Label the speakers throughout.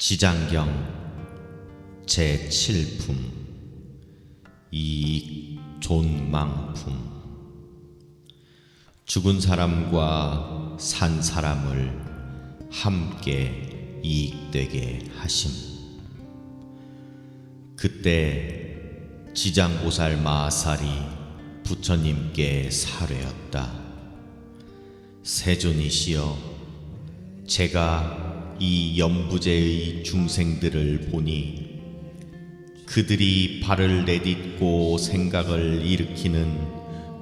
Speaker 1: 지장경 제7품 이익 존망품. 죽은 사람과 산 사람을 함께 이익되게 하심. 그때 지장보살 마살이 부처님께 사뢰었다. 세존이시여 제가 이 연부제의 중생들을 보니 그들이 발을 내딛고 생각을 일으키는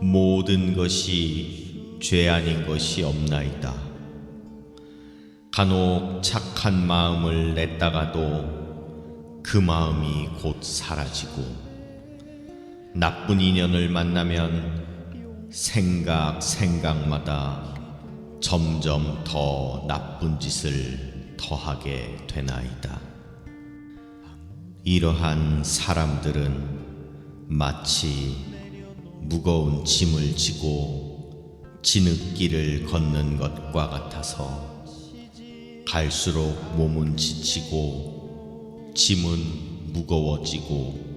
Speaker 1: 모든 것이 죄 아닌 것이 없나이다. 간혹 착한 마음을 냈다가도 그 마음이 곧 사라지고 나쁜 인연을 만나면 생각 생각마다 점점 더 나쁜 짓을 더하게 되나이다. 이러한 사람들은 마치 무거운 짐을 지고 진흙길을 걷는 것과 같아서 갈수록 몸은 지치고 짐은 무거워지고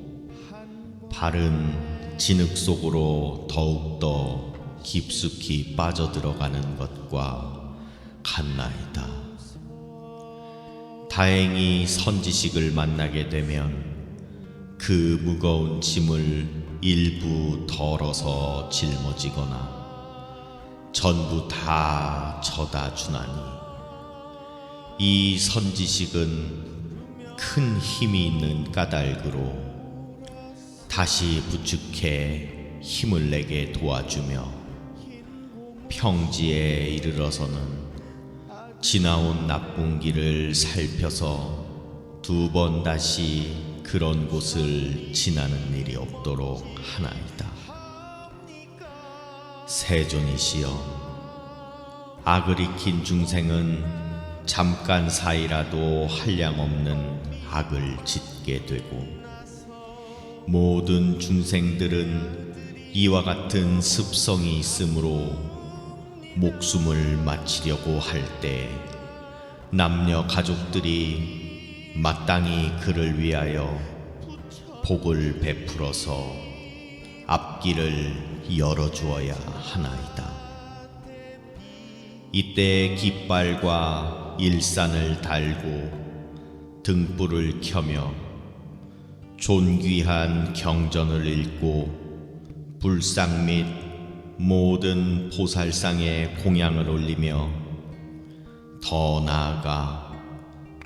Speaker 1: 발은 진흙 속으로 더욱더 깊숙이 빠져들어가는 것과 같나이다. 다행히 선지식을 만나게 되면 그 무거운 짐을 일부 덜어서 짊어지거나 전부 다 져다 주나니 이 선지식은 큰 힘이 있는 까닭으로 다시 부축해 힘을 내게 도와주며 평지에 이르러서는 지나온 나쁜 길을 살펴서 두 번 다시 그런 곳을 지나는 일이 없도록 하나이다. 세존이시여, 악을 익힌 중생은 잠깐 사이라도 한량없는 악을 짓게 되고 모든 중생들은 이와 같은 습성이 있으므로 목숨을 마치려고 할 때 남녀 가족들이 마땅히 그를 위하여 복을 베풀어서 앞길을 열어주어야 하나이다. 이때 깃발과 일산을 달고 등불을 켜며 존귀한 경전을 읽고 불상 및 모든 보살상에 공양을 올리며 더 나아가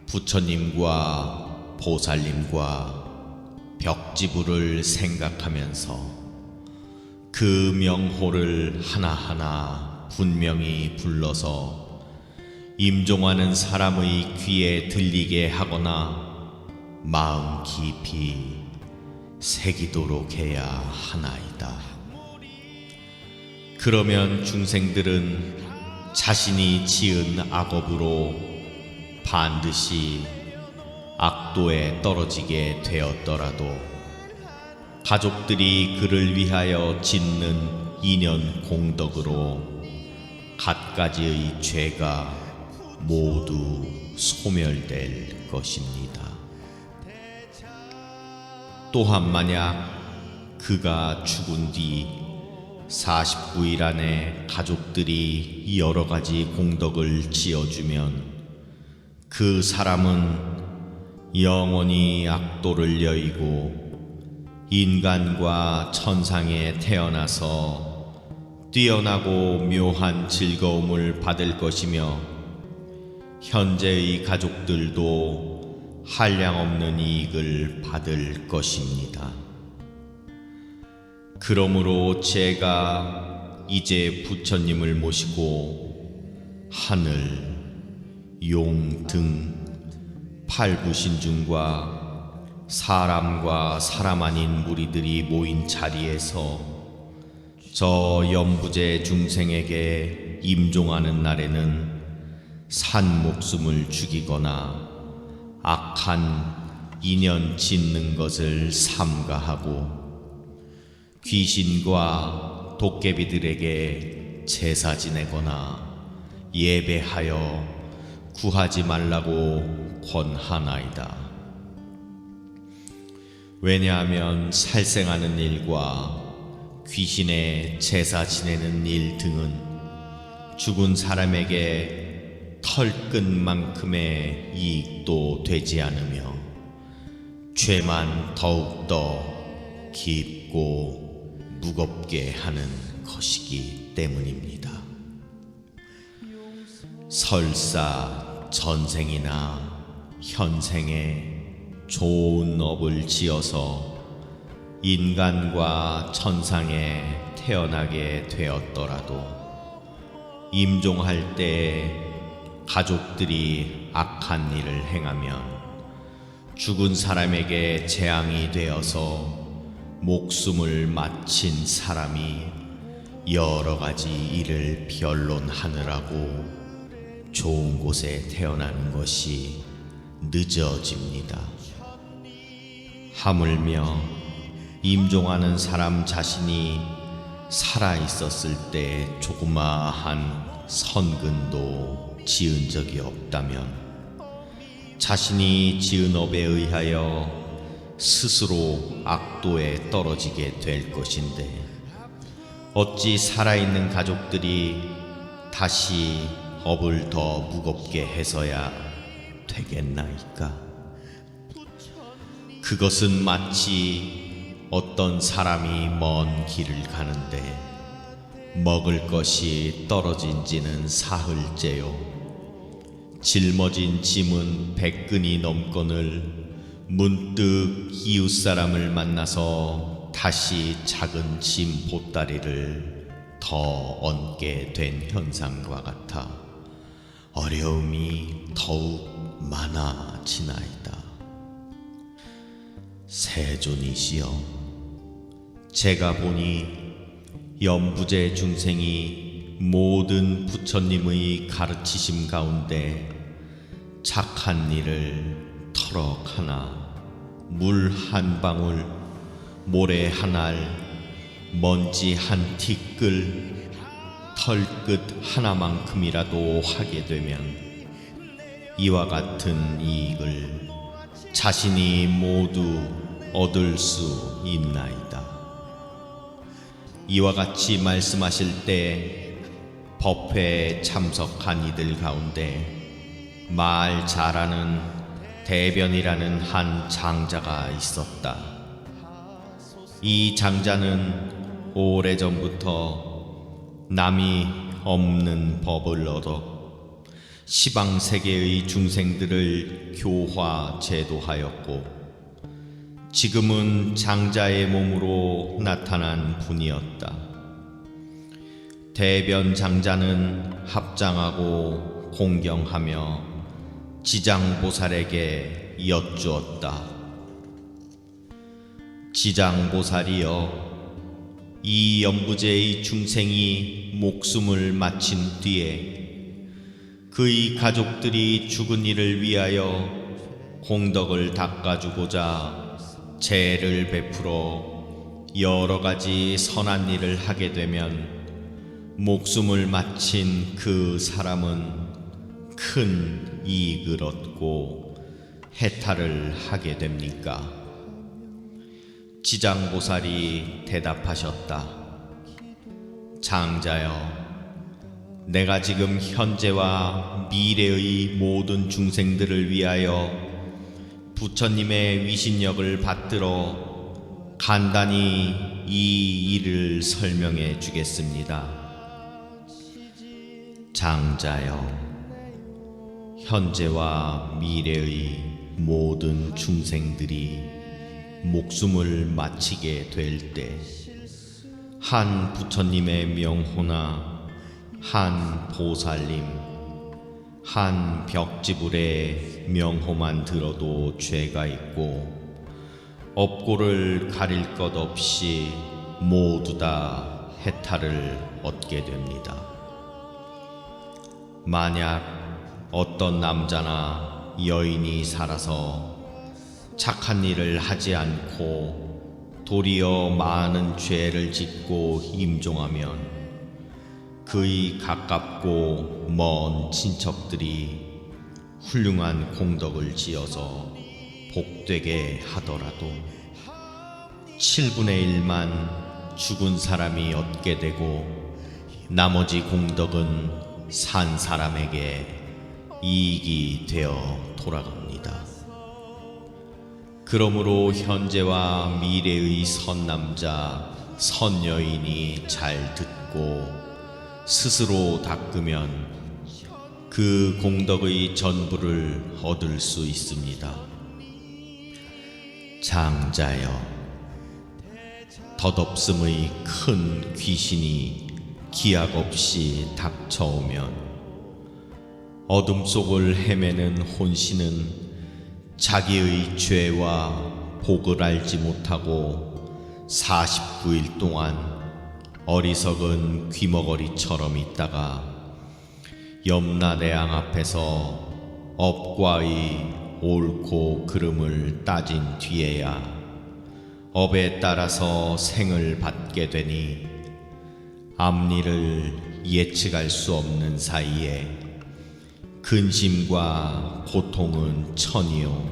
Speaker 1: 부처님과 보살님과 벽지부를 생각하면서 그 명호를 하나하나 분명히 불러서 임종하는 사람의 귀에 들리게 하거나 마음 깊이 새기도록 해야 하나이다. 그러면 중생들은 자신이 지은 악업으로 반드시 악도에 떨어지게 되었더라도 가족들이 그를 위하여 짓는 인연 공덕으로 갖가지의 죄가 모두 소멸될 것입니다. 또한 만약 그가 죽은 뒤 49일 안에 가족들이 여러 가지 공덕을 지어주면 그 사람은 영원히 악도를 여의고 인간과 천상에 태어나서 뛰어나고 묘한 즐거움을 받을 것이며 현재의 가족들도 한량없는 이익을 받을 것입니다. 그러므로 제가 이제 부처님을 모시고 하늘, 용 등 팔부신중과 사람과 사람 아닌 무리들이 모인 자리에서 저 연부제 중생에게 임종하는 날에는 산 목숨을 죽이거나 악한 인연 짓는 것을 삼가하고 귀신과 도깨비들에게 제사 지내거나 예배하여 구하지 말라고 권하나이다. 왜냐하면 살생하는 일과 귀신의 제사 지내는 일 등은 죽은 사람에게 털끝만큼의 이익도 되지 않으며 죄만 더욱더 깊고 무겁게 하는 것이기 때문입니다. 설사 전생이나 현생에 좋은 업을 지어서 인간과 천상에 태어나게 되었더라도 임종할 때 가족들이 악한 일을 행하면 죽은 사람에게 재앙이 되어서 목숨을 마친 사람이 여러 가지 일을 변론하느라고 좋은 곳에 태어나는 것이 늦어집니다. 하물며 임종하는 사람 자신이 살아 있었을 때 조그마한 선근도 지은 적이 없다면 자신이 지은 업에 의하여 스스로 악도에 떨어지게 될 것인데 어찌 살아있는 가족들이 다시 업을 더 무겁게 해서야 되겠나이까? 그것은 마치 어떤 사람이 먼 길을 가는데 먹을 것이 떨어진 지는 사흘째요. 짊어진 짐은 백근이 넘거늘 문득 이웃 사람을 만나서 다시 작은 짐 보따리를 더 얹게 된 현상과 같아 어려움이 더욱 많아지나이다. 세존이시여, 제가 보니 연부제 중생이 모든 부처님의 가르치심 가운데 착한 일을 터럭 하나, 물 한 방울, 모래 한 알, 먼지 한 티끌, 털끝 하나만큼이라도 하게 되면 이와 같은 이익을 자신이 모두 얻을 수 있나이다. 이와 같이 말씀하실 때 법회에 참석한 이들 가운데 말 잘하는 대변이라는 한 장자가 있었다. 이 장자는 오래전부터 남이 없는 법을 얻어 시방 세계의 중생들을 교화 제도하였고 지금은 장자의 몸으로 나타난 분이었다. 대변 장자는 합장하고 공경하며 지장보살에게 여쭈었다. 지장보살이여 이 연부제의 중생이 목숨을 마친 뒤에 그의 가족들이 죽은 이를 위하여 공덕을 닦아주고자 재를 베풀어 여러 가지 선한 일을 하게 되면 목숨을 마친 그 사람은 큰 이익을 얻고 해탈을 하게 됩니까? 지장보살이 대답하셨다. 장자여, 내가 지금 현재와 미래의 모든 중생들을 위하여 부처님의 위신력을 받들어 간단히 이 일을 설명해 주겠습니다. 장자여, 현재와 미래의 모든 중생들이 목숨을 마치게 될 때 한 부처님의 명호나 한 보살님 한 벽지불의 명호만 들어도 죄가 있고 업고를 가릴 것 없이 모두 다 해탈을 얻게 됩니다. 만약 어떤 남자나 여인이 살아서 착한 일을 하지 않고 도리어 많은 죄를 짓고 임종하면 그의 가깝고 먼 친척들이 훌륭한 공덕을 지어서 복되게 하더라도 7분의 1만 죽은 사람이 얻게 되고 나머지 공덕은 산 사람에게 이익이 되어 돌아갑니다. 그러므로 현재와 미래의 선남자, 선여인이 잘 듣고 스스로 닦으면 그 공덕의 전부를 얻을 수 있습니다. 장자여, 덧없음의 큰 귀신이 기약 없이 닥쳐오면 어둠 속을 헤매는 혼신은 자기의 죄와 복을 알지 못하고 49일 동안 어리석은 귀머거리처럼 있다가 염라대 왕 앞에서 업과의 옳고 그름을 따진 뒤에야 업에 따라서 생을 받게 되니 앞니를 예측할 수 없는 사이에 근심과 고통은 천이요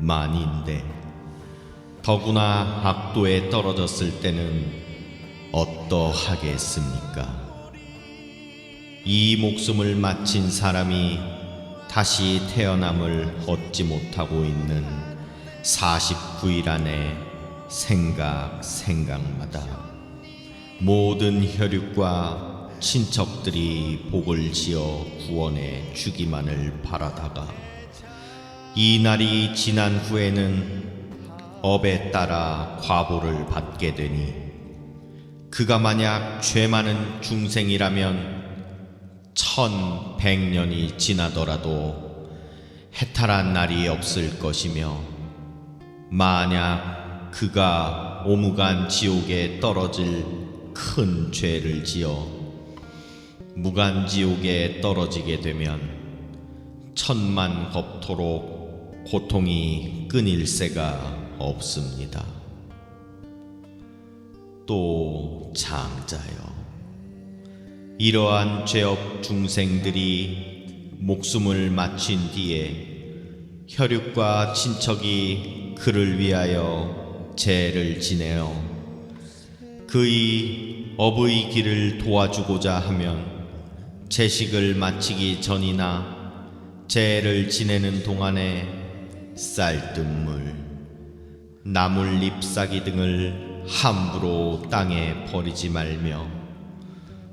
Speaker 1: 만인데 더구나 악도에 떨어졌을 때는 어떠하겠습니까? 이 목숨을 마친 사람이 다시 태어남을 얻지 못하고 있는 49일 안에 생각 생각마다 모든 혈육과 친척들이 복을 지어 구원해 주기만을 바라다가 이 날이 지난 후에는 업에 따라 과보를 받게 되니 그가 만약 죄 많은 중생이라면 천백 년이 지나더라도 해탈한 날이 없을 것이며 만약 그가 오무간 지옥에 떨어질 큰 죄를 지어 무간 지옥에 떨어지게 되면 천만 겁토록 고통이 끊일 새가 없습니다. 또 장자여 이러한 죄업 중생들이 목숨을 마친 뒤에 혈육과 친척이 그를 위하여 제를 지내어 그의 업의 길을 도와주고자 하면 제식을 마치기 전이나 제를 지내는 동안에 쌀뜨물, 나물 잎사귀 등을 함부로 땅에 버리지 말며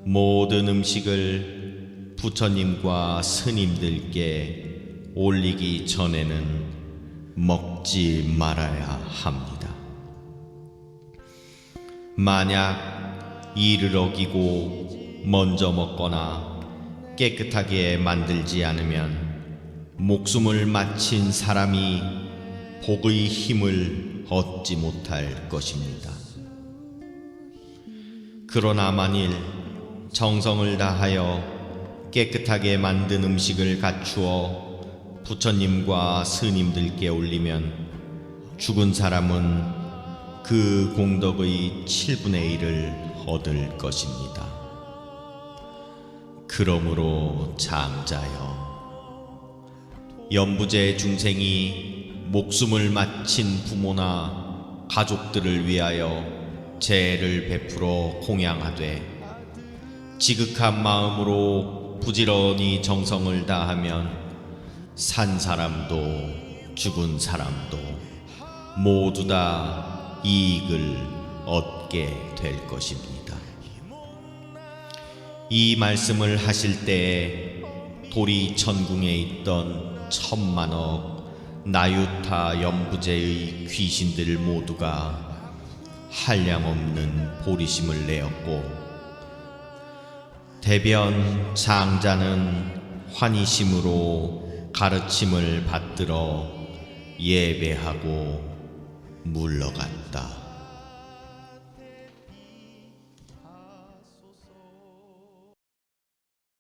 Speaker 1: 모든 음식을 부처님과 스님들께 올리기 전에는 먹지 말아야 합니다. 만약 이를 어기고 먼저 먹거나 깨끗하게 만들지 않으면 목숨을 마친 사람이 복의 힘을 얻지 못할 것입니다. 그러나 만일 정성을 다하여 깨끗하게 만든 음식을 갖추어 부처님과 스님들께 올리면 죽은 사람은 그 공덕의 7분의 1을 얻을 것입니다. 그러므로 장자여 연부제 중생이 목숨을 마친 부모나 가족들을 위하여 제를 베풀어 공양하되 지극한 마음으로 부지런히 정성을 다하면 산 사람도 죽은 사람도 모두 다 이익을 얻게 될 것입니다. 이 말씀을 하실 때에 도리 천궁에 있던 천만억 나유타 연부제의 귀신들 모두가 한량없는 보리심을 내었고 대변 장자는 환희심으로 가르침을 받들어 예배하고 물러갔다.